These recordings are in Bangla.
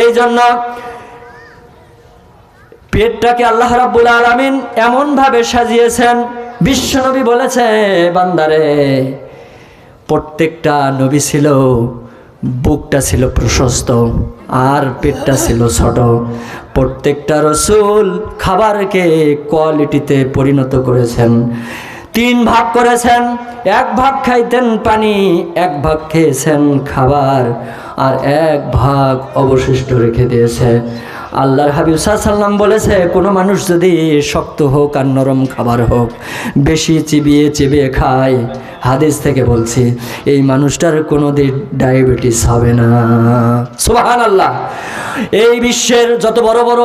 এই জন্য পেটটাকে আল্লাহ রাব্বুল আলামিন এমন ভাবে সাজিয়েছেন, বিশ্বনবী বলেছে, বান্দারে, প্রত্যেকটা নবী ছিল, বুকটা ছিল প্রশস্ত, আর পেটটা ছিল ছোট। প্রত্যেকটা রসুল খাবারকে কোয়ালিটিতে পরিণত করেছেন। তিন ভাগ করেছেন, এক ভাগ খাইতেন পানি, এক ভাগ খেয়েছেন খাবার, আর এক ভাগ অবশিষ্ট রেখে দিয়েছে। আল্লাহর হাবিব সাল্লাম বলেছে, কোনো মানুষ যদি শক্ত হোক আর নরম খাবার হোক, বেশি চিবিয়ে চিবিয়ে খায়। হাদিস থেকে বলছি, এই মানুষটার কোনো দিন ডায়াবেটিস হবে না। সুবাহান আল্লাহ এই বিশ্বের যত বড় বড়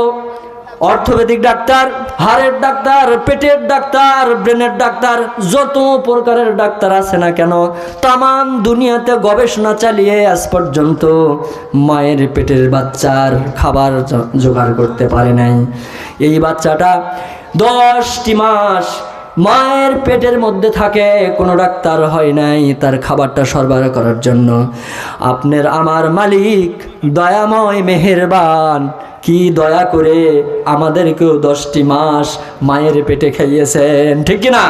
অর্থোপেডিক ডাক্তার, হাড়ের ডাক্তার, পেটের ডাক্তার, ব্রেনের ডাক্তার, যত প্রকারের ডাক্তার আছে না কেন তাম দুনিয়াতে গবেষণা চালিয়ে আজ পর্যন্ত মায়ের পেটের বাচ্চার খাবার জোগাড় করতে পারে নাই। এই বাচ্চাটা দশটি মাস মায়ের পেটের মধ্যে থাকে, কোনো ডাক্তার হয় নাই তার খাবারটা সরবরাহ করার জন্য। আপনার আমার মালিক, দয়াময়, মেহেরবান কি দয়া করে আমাদেরকেও দশটি মাস মায়ের পেটে খাইয়েছেন, ঠিক কি না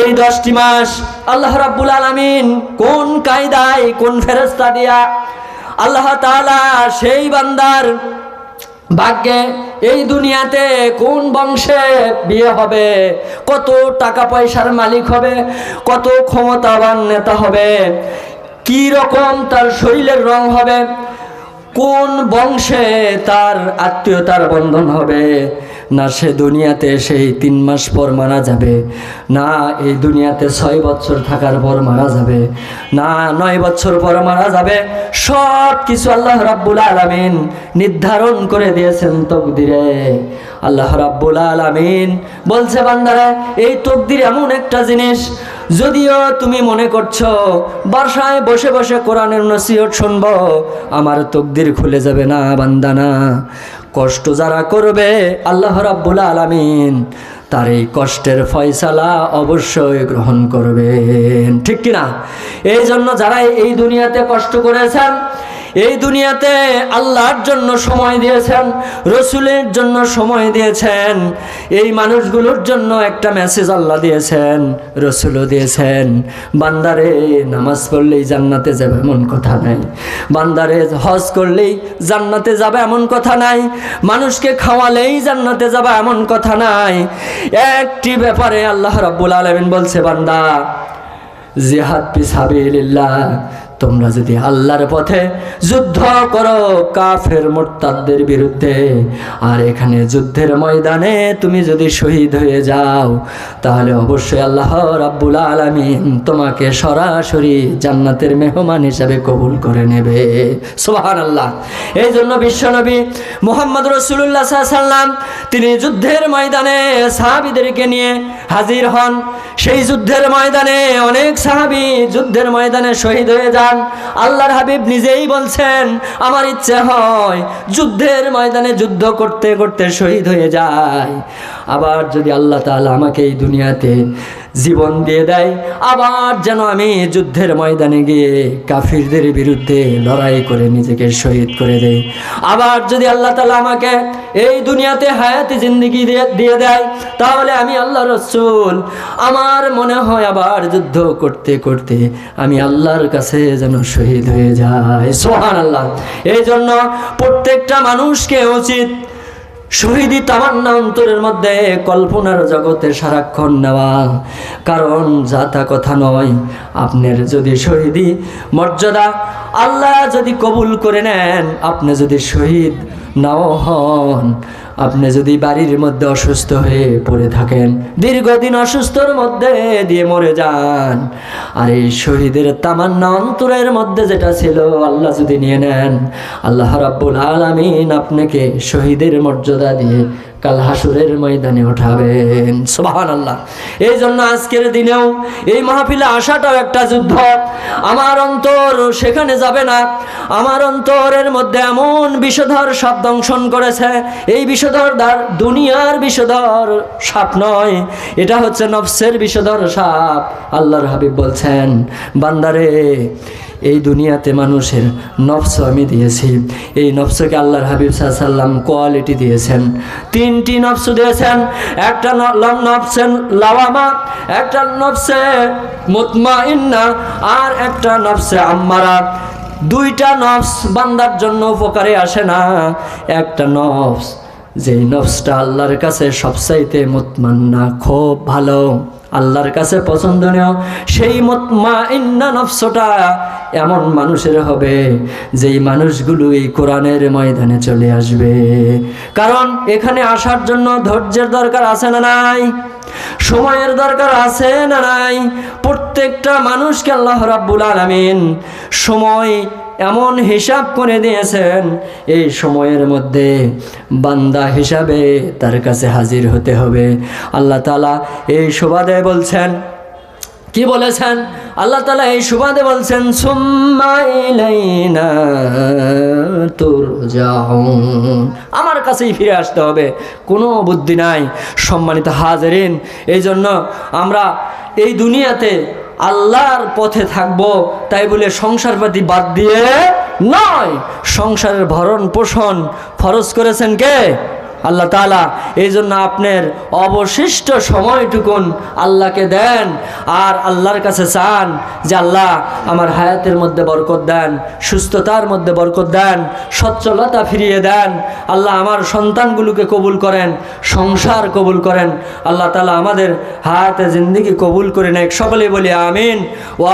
এই দশটি মাস আল্লাহ রাব্বুল আলামিন কোন কায়দায়, কোন ফেরস্তা দিয়া আল্লাহ তাআলা সেই বান্দার ভাগ্যে এই দুনিয়াতে কোন বংশে বিয়ে হবে, কত টাকা পয়সার মালিক হবে, কত ক্ষমতাবান নেতা হবে, কি রকম তার শরীরের রং হবে কোন বংশে তার আত্মীয়তার বন্ধন হবে? না, সে দুনিয়াতে সেই তিন মাস পর মারা যাবে। না, এই দুনিয়াতে ছয় বছর থাকার পর মারা যাবে। না, নয় বছর পর মারা যাবে। সব কিছু আল্লাহ রাব্বুল আলামিন নির্ধারণ করে দিয়েছেন তকদিরে। আল্লাহ রাব্বুল আলামিন বলছে, বান্দারা, এই তকদির এমন একটা জিনিস যদিও তুমি মনে করছ, বাসায় বসে বসে কোরআনের নসিহত শুনব, আমার তকদির খুলে যাবে না, বান্দানা। কষ্ট যারা করবে, আল্লাহ রাব্বুল আলামিন তার এই কষ্টের ফয়সালা অবশ্যই গ্রহণ করবেন। ঠিক কিনা? এই জন্য যারা এই দুনিয়াতে কষ্ট করেছেন এই দুনিয়াতে আল্লাহর জন্য সময় দিয়েছেন, রসুলের জন্য সময় দিয়েছেন, এই মানুষগুলোর জন্য একটা মেসেজ আল্লাহ দিয়েছেন, রসুলও দিয়েছেন। বান্দারে, নামাজ পড়লেই জান্নাতে যাবে এমন কথা নাই। বান্দারে, হজ করলেই জান্নাতে যাবে এমন কথা নাই। মানুষকে খাওয়ালেই জান্নাতে যাবে এমন কথা নাই। একটি ব্যাপারে আল্লাহ রাব্বুল আলামিন বলছে, বান্দা, জিহাদ পিসাবিল্লাহ তোমরা যদি আল্লাহর পথে যুদ্ধ করো কাফের মোরতাদদের বিরুদ্ধে, আর এখানে যুদ্ধের ময়দানে তুমি যদি শহীদ হয়ে যাও, তাহলে অবশ্যই আল্লাহ রাব্বুল আলামিন তোমাকে সরাসরি জান্নাতের মেহমান হিসাবে কবুল করে নেবে। সুবহান আল্লাহ এই জন্য বিশ্বনবী মোহাম্মদ রসুল্লাহ সাল্লাম তিনি যুদ্ধের ময়দানে সাহাবিদেরকে নিয়ে হাজির হন। সেই যুদ্ধের ময়দানে অনেক সাহাবি যুদ্ধের ময়দানে শহীদ হয়ে যান। আল্লাহর হাবিব নিজেই বলছেন, আমার ইচ্ছে হয় যুদ্ধের ময়দানে যুদ্ধ করতে করতে শহীদ হয়ে যায় আবার যদি আল্লাহ তাআলা আমাকে এই দুনিয়াতে জীবন দিয়ে দেয়, আবার যেন আমি যুদ্ধের ময়দানে গিয়ে কাফিরদের বিরুদ্ধে লড়াই করে নিজেকে শহীদ করে দেই। আবার যদি আল্লাহ তালা আমাকে এই দুনিয়াতে হায়াতি জিন্দিগি দিয়ে দিয়ে তাহলে আমি আল্লাহ রসুল, আমার মনে হয় আবার যুদ্ধ করতে করতে আমি আল্লাহর কাছে যেন শহীদ হয়ে যাই। সোহান আল্লাহ এই জন্য প্রত্যেকটা মানুষকে উচিত শহীদি তামান্না অন্তরের মধ্যে কল্পনার জগতে সারাক্ষণ নেওয়া। কারণ যা তা কথা নয়, আপনার যদি শহীদি মর্যাদা আল্লাহ যদি কবুল করে নেন, আপনি যদি শহীদ নাও হন আপনি যদি বাড়ির মধ্যে অসুস্থ হয়ে পড়ে থাকেন, দীর্ঘদিন অসুস্থর মধ্যে দিয়ে মরে যান। আর এই শহীদের তামান্না অন্তরের মধ্যে যেটা ছিল, আল্লাহ যদি নিয়ে নেন, আল্লাহ রাব্বুল আলামিন আপনাকে শহীদের মর্যাদা দিয়ে কাল হাসুরের ময়দানে ওঠাবেন সুবহান আল্লাহ এই জন্য আজকের দিনেও এই মাহফিলে আসাটাও একটা যুদ্ধ। আমার অন্তর সেখানে যাবে না। আমার অন্তরের মধ্যে এমন বিষধর সাপ দংশন করেছে। এই বিষধর দুনিয়ার বিষধর সাপ নয়। এটা হচ্ছে নফসের বিষধর সাপ। আল্লাহর হাবিব বলছেন, বান্দারে এই দুনিয়াতে মানুষের নফস আমি দিয়েছি। এই নফসকে আল্লাহর হাবিব সাল্লাম কোয়ালিটি দিয়েছেন। তিনটি নফস দিয়েছেন। একটা ন- ল- নফসে লাওয়ামা, একটা নফসে মুতমা ইন্না আর একটা নফসে আম্মারা। দুইটা নফস বান্দার জন্য উপকারে আসে না। একটা নফস, যেই নফসটা আল্লাহর কাছে সবচাইতে মুতমান্না, খুব ভালো। আল্লাহর কাছে পছন্দনীয় সেই মত ইন্না নফসটা এমন মানুষের হবে যেই মানুষগুলো এই কোরআনের ময়দানে চলে আসবে। কারণ এখানে আসার জন্য ধৈর্যের দরকার আছে না নাই? সময়ের দরকার আছে না নাই? প্রত্যেকটা মানুষকে আল্লাহ রাব্বুল আলমিন সময় এমন হিসাব করে দিয়েছেন, এই সময়ের মধ্যে বান্দা হিসাবে তার কাছে হাজির হতে হবে। আল্লাহ তালা এই সুবাদে বলছেন কি বলেছেন? আল্লাহ তালা এই সুবাদে বলছেন আমার কাছেই ফিরে আসতে হবে। কোনো বুদ্ধি নাই, সম্মানিত হাজারিন। এই জন্য আমরা এই দুনিয়াতে আল্লাহর পথে থাকব, তাই বলে সংসারপাতি বাদ দিয়ে নয়। সংসারের ভরণ পোষণ ফরজ করেছেন কে? আল্লাহ তালা এই জন্য আপনার অবশিষ্ট সময়টুকুন আল্লাহকে দেন আর আল্লাহর কাছে চান যে আল্লাহ আমার হায়াতের মধ্যে বরকত দেন, সুস্থতার মধ্যে বরকত দেন, সচ্ছলতা ফিরিয়ে দেন। আল্লাহ আমার সন্তানগুলোকে কবুল করেন, সংসার কবুল করেন। আল্লাহ তালা আমাদের হায়াতে জিন্দিগি কবুল করে নেক। সকলে বলি আমিন। ওয়া